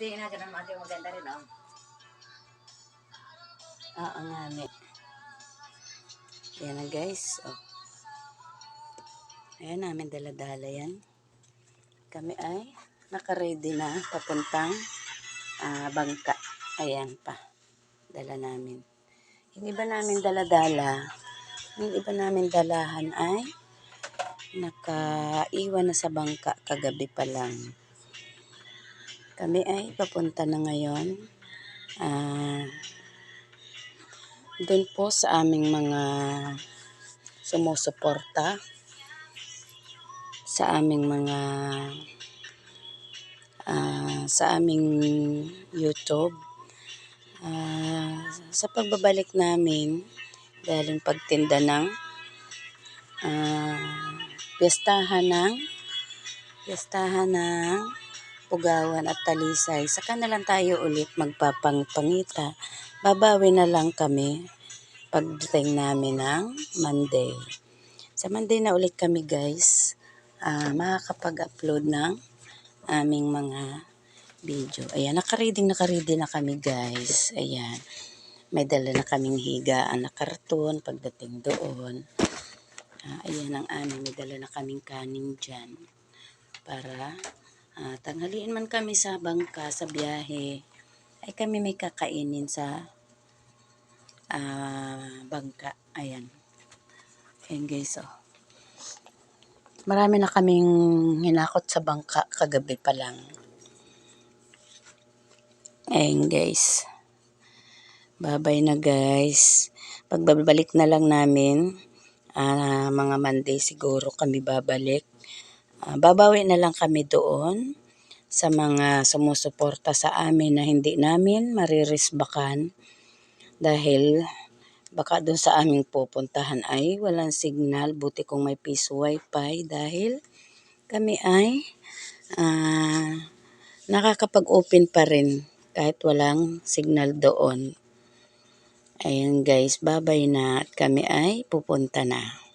Tingin na dyan ang ate maganda rin, oh. Oo nga, ne. Yan na guys. Oh. Ayan namin dala-dala yan. Kami ay nakaready na papuntang ah, bangka. Ayan pa. Dala namin. Yung iba namin dala-dala, yung iba namin dalahan ay nakaiwan na sa bangka kagabi pa lang. Kami ay papunta na ngayon. Ah, doon po sa aming mga sumusuporta sa aming mga ah, sa aming YouTube Ah, sa pagbabalik namin galing pagtinda ng ah, piyestahan ng piyestahan ng Pugawan at Talisay. Saka na lang tayo ulit magpapangpangita. Babawi na lang kami pagdating namin ng Monday. Sa Monday na ulit kami guys, ah makakapag-upload ng aming mga video. Ayan, nakareading nakaready na kami guys. Ayan, may dala na kaming higaan na karton pagdating doon. Ah, ayan ang aming, may dala na kaming kanin dyan. Para ah, tanghaliin man kami sa bangka, sa biyahe, ay kami may kakainin sa ah, bangka. Ayan. Ayan guys, oh. Marami na kaming hinakot sa bangka kagabi pa lang. Ayan guys. Babay na guys. Pagbabalik na lang namin, ah, mga Monday siguro kami babalik. Ah, babawi na lang kami doon sa mga sumusuporta sa amin na hindi namin maririsbakan dahil baka doon sa aming pupuntahan ay walang signal. Buti kung may piece wifi dahil kami ay ah, nakakapag-open pa rin kahit walang signal doon. Ayan guys, babay na at kami ay pupunta na.